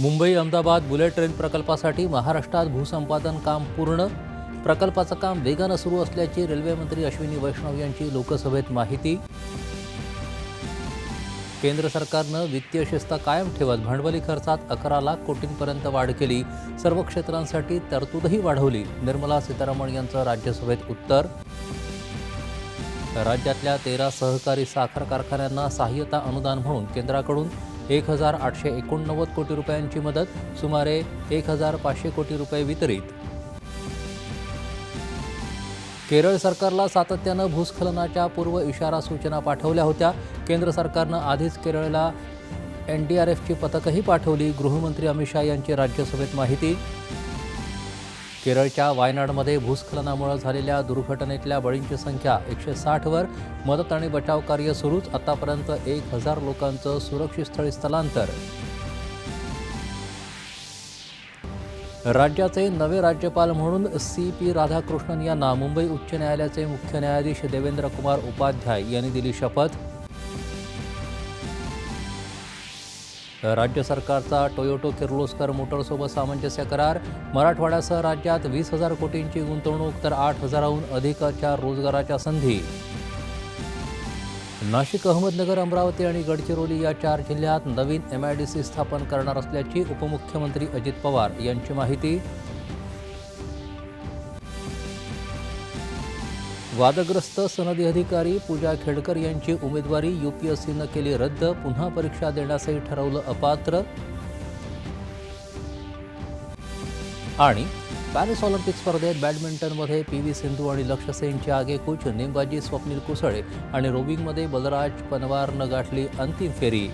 Mumbai Ahmedabad bullet train प्रकल्पासाठी महाराष्ट्रात भूसंपादन काम पूर्ण. प्रकल्पाचं काम वेगानं सुरू असल्याची रेल्वेमंत्री अश्विनी वैष्णव यांची लोकसभेत माहिती. केंद्र सरकारनं वित्तीय शिस्त कायम ठेवत भांडवली खर्चात अकरा लाख कोटींपर्यंत वाढ केली. सर्व क्षेत्रांसाठी तरतूदही वाढवली. निर्मला सीतारामन यांचं राज्यसभेत उत्तर. राज्यातल्या तेरा सहकारी साखर कारखान्यांना सहाय्यता अनुदान म्हणून केंद्राकडून एक हजार आठशे एकोणनव्वद कोटी रुपयांची मदत सुमारे एक हजार पाचशे कोटी रुपये वितरित. केरळ सरकारला सातत्यानं भूस्खलनाच्या पूर्व इशारा सूचना पाठवल्या होत्या. केंद्र सरकारनं आधीच केरळला एन डी आर एफची पथकही पाठवली. गृहमंत्री अमित शहा यांची राज्यसभेत माहिती. केरळच्या वायनाडमध्ये भूस्खलनामुळे झालेल्या दुर्घटनेतल्या बळींची संख्या एकशे साठवर. मदत आणि बचाव कार्य सुरूच. आतापर्यंत एक हजार लोकांचं सुरक्षित स्थळी स्थलांतर. राज्याचे नवे राज्यपाल म्हणून सी पी राधाकृष्णन यांना मुंबई उच्च न्यायालयाचे मुख्य न्यायाधीश देवेंद्र कुमार उपाध्याय यांनी दिली शपथ. राज्य सरकारचा टोयोटो किर्लोस्कर मोटरसोबत सामंजस्य करार. मराठवाड्यासह राज्यात वीस हजार कोटींची गुंतवणूक तर आठ हजाराहून अधिकच्या रोजगाराच्या संधी. नाशिक अहमदनगर अमरावती आणि गडचिरोली या चार जिल्ह्यात नवीन एम आय डी सी स्थापन करणार असल्याची उपमुख्यमंत्री अजित पवार यांची माहिती. वादग्रस्त सनदी अधिकारी पूजा खेडकर यांची उमेदवारी यूपीएससीनं केली रद्द. पुन्हा परीक्षा देण्यासही ठरवलं अपात्र. आणि पॅरिस ऑलिम्पिक स्पर्धेत बॅडमिंटनमध्ये पी व्ही सिंधू आणि लक्ष्य सेनची आगेकूच नेमबाजी स्वप्नील कुसळे आणि रोविंगमध्ये बलराज पनवारनं गाठली अंतिम फेरी.